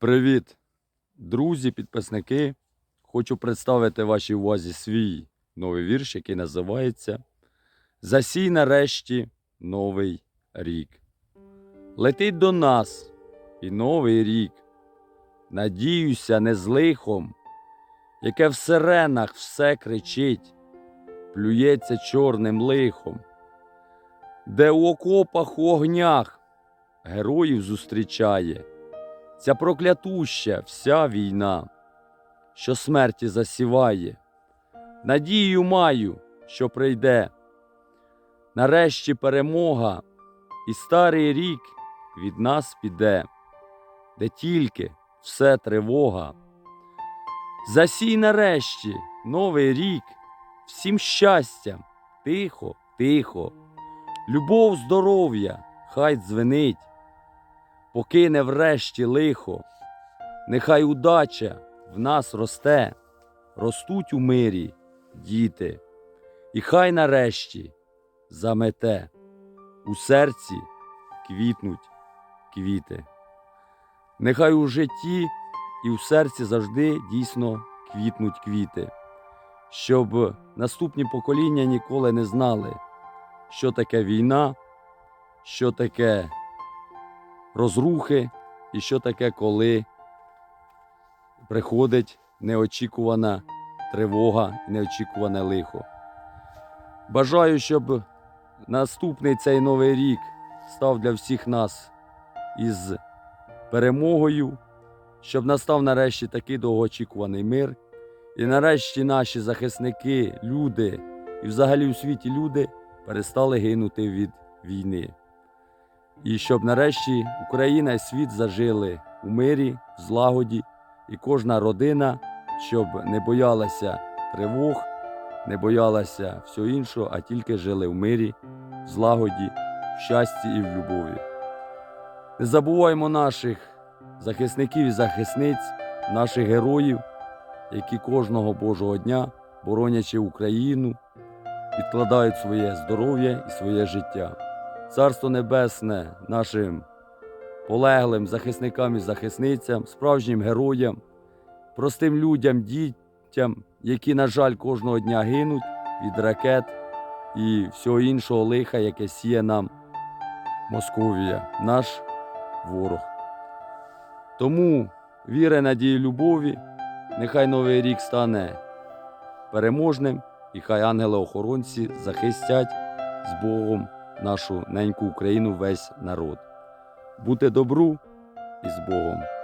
Привіт, друзі, підписники. Хочу представити вашій увазі свій новий вірш, який називається Засій нарешті новий рік. Летить до нас і новий рік. Надіюся, не з лихом, яке в сиренах все кричить, плюється чорним лихом, де у окопах у огнях героїв зустрічає. Ця проклятуща вся війна, що смерті засіває, надію маю, що прийде. Нарешті перемога, і старий рік від нас піде, де тільки все тривога. Засій нарешті новий рік, всім щастям, тихо, тихо, любов, здоров'я, хай дзвенить покине врешті лихо, нехай удача в нас росте, ростуть у мирі діти, і хай нарешті замете. У серці квітнуть квіти. Нехай у житті і в серці завжди дійсно квітнуть квіти, щоб наступні покоління ніколи не знали, що таке війна, що таке розрухи і що таке, коли приходить неочікувана тривога, неочікуване лихо. Бажаю, щоб наступний цей новий рік став для всіх нас із перемогою, щоб настав нарешті такий довгоочікуваний мир. І нарешті наші захисники, люди і взагалі у світі люди перестали гинути від війни. І щоб нарешті Україна і світ зажили у мирі, в злагоді, і кожна родина, щоб не боялася тривог, не боялася всього іншого, а тільки жили в мирі, в злагоді, в щасті і в любові. Не забуваймо наших захисників і захисниць, наших героїв, які кожного Божого дня, боронячи Україну, відкладають своє здоров'я і своє життя. Царство Небесне нашим полеглим захисникам і захисницям, справжнім героям, простим людям, дітям, які, на жаль, кожного дня гинуть від ракет і всього іншого лиха, яке сіє нам Московія, наш ворог. Тому віри, надії, любові, нехай новий рік стане переможним, і хай ангели-охоронці захистять з Богом нашу неньку Україну, весь народ. Бути добру і з Богом.